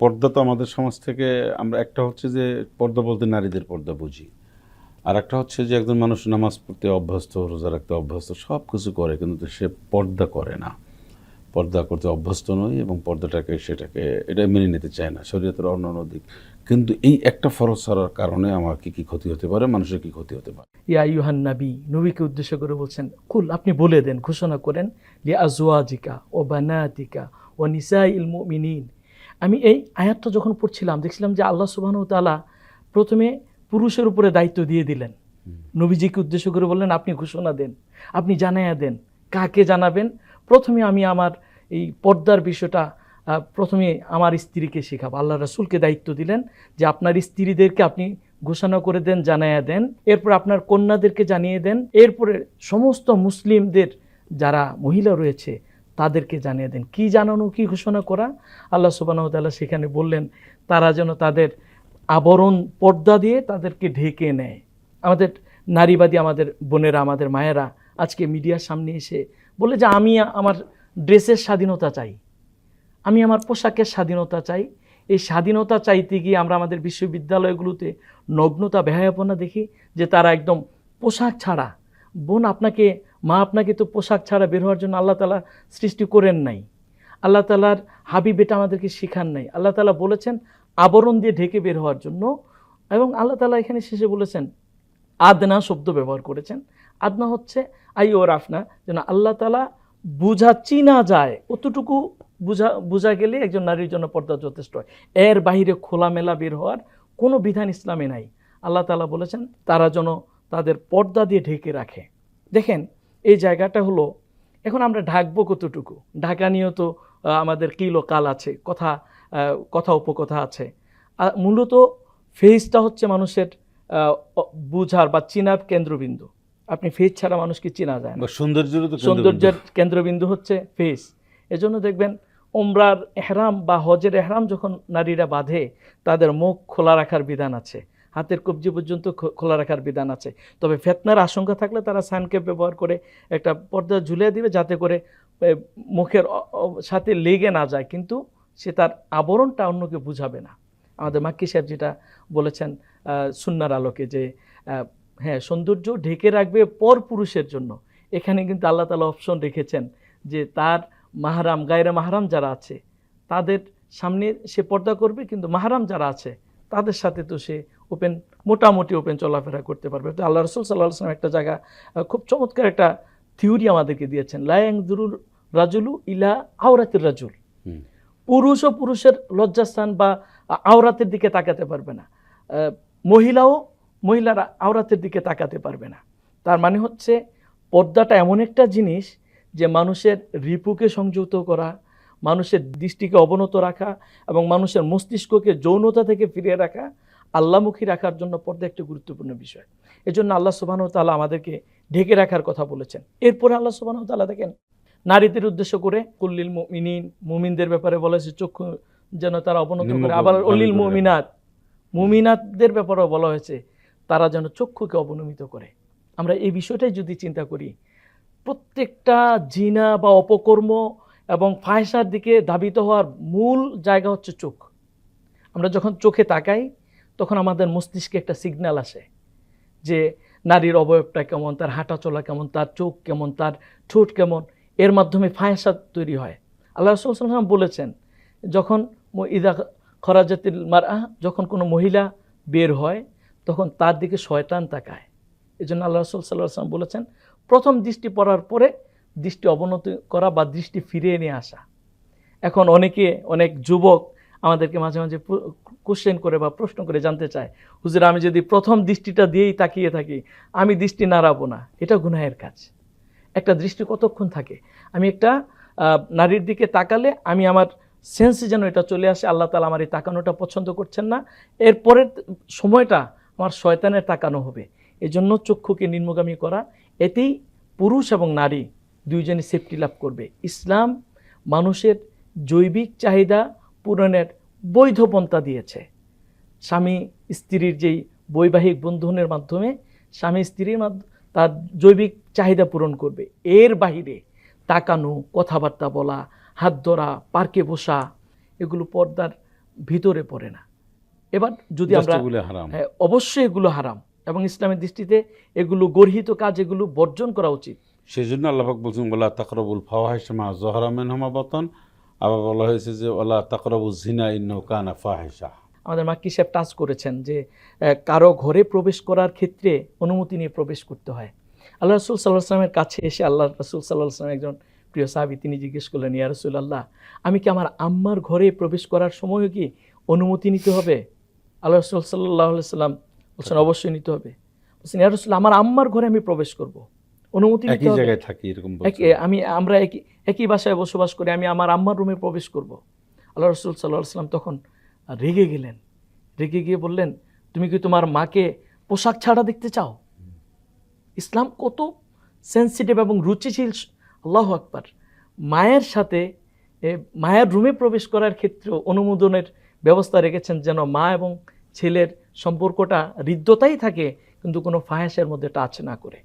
পর্দা তো আমাদের সমাজ থেকে আমরা একটা হচ্ছে যে পর্দা বলতে নারীদের পর্দা বুঝি। আর একটা হচ্ছে যে একজন মানুষ নামাজ পড়তে অভ্যস্ত, রোজা রাখতে অভ্যস্ত সব কিছু করে কিন্তু সে পর্দা করে না। পর্দা করতে অভ্যস্ত নয় এবং পর্দাটাকে সেটাকে, এটা মেনে নিতে চায় না, শরীয়তের অন্যান্য দিক। কিন্তু এই একটা ফরজ ছাড়ার কারণে আমার কি কি ক্ষতি হতে পারে, মানুষের কি ক্ষতি হতে পারে? ইয়া ইউহান নাবী, নবীকে উদ্দেশ্য করে বলছেন, কুল, আপনি বলে দেন, ঘোষণা করেন যে আজওয়াজিকা ও বানাতিকা ও নিসা ইল মুমিনিন। আমি এই আয়াতটা যখন পড়ছিলাম দেখছিলাম যে আল্লাহ সুবহানাহু তাআলা প্রথমে পুরুষের উপরে দায়িত্ব দিয়ে দিলেন। নবীজিকে উদ্দেশ্য করে বললেন আপনি ঘোষণা দেন আপনি জানাইয়া দেন কাকে জানাবেন? প্রথমে আমি আমার এই পর্দার বিষয়টা প্রথমে আমার স্ত্রীকে শেখাবো। আল্লাহ রাসূলকে দায়িত্ব দিলেন যে আপনার স্ত্রীদেরকে আপনি ঘোষণা করে দেন জানাইয়া দেন। এরপর আপনার কন্যাদেরকে জানিয়ে দেন। এরপরে সমস্ত মুসলিমদের যারা মহিলা রয়েছে তাদেরকে জানিয়ে দেন। কি জানানো, কি ঘোষণা করা? আল্লাহ সুবাহ তাআলা সেখানে বললেন, তারা যেন তাদের আবরণ পর্দা দিয়ে তাদেরকে ঢেকে নেয়। আমাদের নারীবাদী আমাদের বোনেরা, আমাদের মায়েরা আজকে মিডিয়ার সামনে এসে বলে যে, আমি আমার ড্রেসের স্বাধীনতা চাই। আমি আমার পোশাকের স্বাধীনতা চাই। এই স্বাধীনতা চাইতে গিয়ে আমরা আমাদের বিশ্ববিদ্যালয়গুলোতে নগ্নতা, বেহায়াপনা দেখি যে তারা একদম পোশাক ছাড়া। বোন, আপনাকে মা আপনাকে তো পোশাক ছাড়া বের হওয়ার জন্য আল্লাহ তালা সৃষ্টি করেন নাই। আল্লাহ তালার হাবিব এটা আমাদেরকে শেখান নাই। আল্লাহ তালা বলেছেন, আবরণ দিয়ে ঢেকে বের হওয়ার জন্য। এবং আল্লাহ তালা এখানে শেষে বলেছেন, আদনা শব্দ ব্যবহার করেছেন। আদনা হচ্ছে, আই ওর আফনা যেন আল্লাহ তালা বুঝা চিনা যায়। অতটুকু বুঝা, বোঝা গেলে একজন নারীর জন্য পর্দা যথেষ্ট হয়। এর বাইরে খোলামেলা বের হওয়ার কোনো বিধান ইসলামে নাই। আল্লাহ তালা বলেছেন, তারা যেন তাদের পর্দা দিয়ে ঢেকে রাখে। দেখেন এই জায়গাটা হলো এখন আমরা ঢাকবো কতটুকু? ঢাকা নিয়েও তো আমাদের কিলো কাল আছে কথা কথা উপকথা আছে। মূলত ফেসটা হচ্ছে মানুষের বুঝার বা চিনার কেন্দ্রবিন্দু। আপনি ফেস ছাড়া মানুষকে চেনা যায় না? তো সৌন্দর্যের কেন্দ্রবিন্দু হচ্ছে ফেস এজন্য দেখবেন ওমরার এহরাম বা হজের এহরাম যখন নারীরা বাঁধে তাদের মুখ খোলা রাখার বিধান আছে। হাতের কবজি পর্যন্ত খোলা রাখার বিধান আছে। তবে ফেতনার আশঙ্কা থাকলে তারা সানকেপ ব্যবহার করে একটা পর্দা ঝুলিয়ে দিবে যাতে করে মুখের সাথে লেগে না যায়। কিন্তু সে তার আবরণটা অন্যকে বুঝাবে না। আমাদের মাক্কি সাহেব যেটা বলেছেন সুন্নার আলোকে যে হ্যাঁ সৌন্দর্য ঢেকে রাখবে পর পুরুষের জন্য। এখানে কিন্তু আল্লাহ তালা অপশন রেখেছেন যে, তার মাহারাম, গায়রে মাহারাম যারা আছে, তাদের সামনে সে পর্দা করবে, কিন্তু মাহারাম যারা আছে, তাদের সাথে তো সে ওপেন মোটামুটি ওপেন চলাফেরা করতে পারবে। তো আল্লাহ রসুল সাল্লাহ আসলাম একটা জায়গা খুব চমৎকার একটা থিওরি আমাদেরকে দিয়েছেন। লায়াং দুরুর রাজুলু ইলা আওরাতের রাজুল। পুরুষ ও পুরুষের লজ্জাস্থান বা আওরাতের দিকে তাকাতে পারবে না। মহিলাও মহিলারা আওরাতের দিকে তাকাতে পারবে না। তার মানে হচ্ছে পর্দাটা এমন একটা জিনিস যে মানুষের রিপুকে সংযুক্ত করা মানুষের দৃষ্টিকে অবনত রাখা এবং মানুষের মস্তিষ্ককে যৌনতা থেকে ফিরিয়ে রাখা আল্লামুখী রাখার জন্য পর্দা একটি গুরুত্বপূর্ণ বিষয়। এজন্য আল্লাহ সুবাহ তাআলা আমাদেরকে ঢেকে রাখার কথা বলেছেন। এরপরে আল্লাহ সুবাহ তাআলা দেখেন নারীদের উদ্দেশ্য করে কুল্লিল মুমিনিন মুমিনদের ব্যাপারে বলেছে চক্ষু যেন তারা অবনত করে। আবার অলিল। মুমিনাত মুমিনাতদের ব্যাপারেও বলা হয়েছে তারা যেন চক্ষুকে অবনমিত করে। আমরা এই বিষয়টাই যদি চিন্তা করি প্রত্যেকটা জিনা বা অপকর্ম এবং ফায়সার দিকে ধাবিত হওয়ার মূল জায়গা হচ্ছে চোখ। আমরা যখন চোখে তাকাই তখন আমাদের মস্তিষ্কে একটা সিগন্যাল আসে যে নারীর অবয়বটা কেমন, তার হাঁটা চলা কেমন, তার চোখ কেমন, তার ঠোঁট কেমন, এর মাধ্যমে ফায়সা তৈরি হয়। আল্লাহ রসুল সাল্লাম বলেছেন, যখন ইদা খরাজাতিল মার যখন কোনো মহিলা বের হয়, তখন তার দিকে শয়তান তাকায়। এই জন্য আল্লাহ রসুল সাল্লাহ সাল্লাম বলেছেন, প্রথম দৃষ্টি পড়ার পরে দৃষ্টি অবনতি করা বা দৃষ্টি ফিরিয়ে নিয়ে আসা। এখন অনেকে, অনেক যুবক আমাদেরকে মাঝে মাঝে কোশ্চেন করে বা প্রশ্ন করে জানতে চায়। হুজুর, আমি যদি প্রথম দৃষ্টিটা দিয়েই তাকিয়ে থাকি, আমি দৃষ্টি নাড়াবো না। এটা গুনাহের কাজ। একটা দৃষ্টি কতক্ষণ থাকে? আমি একটা নারীর দিকে তাকালে আমি আমার সেন্সে যেন এটা চলে আসে, আল্লাহ তালা আমার এই তাকানোটা পছন্দ করছেন না। এরপরের সময়টা আমার শয়তানের তাকানো হবে। এজন্য চক্ষুকে নিম্নগামী করা, এতেই পুরুষ এবং নারী দুইজনে সেফটি লাভ করবে। ইসলাম মানুষের জৈবিক চাহিদা পূরণের বৈধ পন্থা দিয়েছে। স্বামী স্ত্রীর যেই বৈবাহিক বন্ধনের মাধ্যমে স্বামী স্ত্রীর তার জৈবিক চাহিদা পূরণ করবে এর বাহিরে তাকানো কথাবার্তা বলা হাত ধরা পার্কে বসা এগুলো পর্দার ভিতরে পড়ে না। এবার যদি আমরা হ্যাঁ, অবশ্যই এগুলো হারাম এবং ইসলামের দৃষ্টিতে এগুলো গর্হিত কাজ এগুলো বর্জন করা উচিত। সেই জন্য আল্লাহাক বলছেন ওলা তাকরবুল ফাওয়াহিসমা জহরামেন হামা বতন আবার বলা হয়েছে যে ওলা তাকরবু জিনা ইন্ন কানা ফাহেসা আমাদের মাক্কি সাহেব টাচ করেছেন যে কারও ঘরে প্রবেশ করার ক্ষেত্রে অনুমতি নিয়ে প্রবেশ করতে হয়। আল্লাহ রসুল সাল্লাহ আসলামের কাছে এসে আল্লাহ রসুল সাল্লাহ আসলাম একজন প্রিয় সাহাবি, তিনি জিজ্ঞেস করলেন, ইয়া রসুল আল্লাহ আমি কি আমার আম্মার ঘরে প্রবেশ করার সময়ও কি অনুমতি নিতে হবে? আল্লাহ রসুল সাল্লাহ সাল্লাম বলছেন, অবশ্যই নিতে হবে। বলছেন, ইয়া রসুল, আমার আম্মার ঘরে আমি প্রবেশ করব। অনুমতি একই জায়গায় থাকি এরকম আমি আমরা একই একই বাসায় বসবাস করে আমি আমার আম্মার রুমে প্রবেশ করব। আল্লাহ রসুল সাল্লাহ সাল্লাম তখন রেগে গেলেন। রেগে গিয়ে বললেন তুমি কি তোমার মাকে পোশাক ছাড়া দেখতে চাও? ইসলাম কত সেন্সিটিভ এবং রুচিশীল আল্লাহ আকবার। মায়ের সাথে মায়ের রুমে প্রবেশ করার ক্ষেত্রে অনুমোদনের ব্যবস্থা রেখেছেন যেন মা এবং ছেলের সম্পর্কটা হৃদ্যতাই থাকে কিন্তু কোনো ফাহেসের মধ্যে টাচ না করে।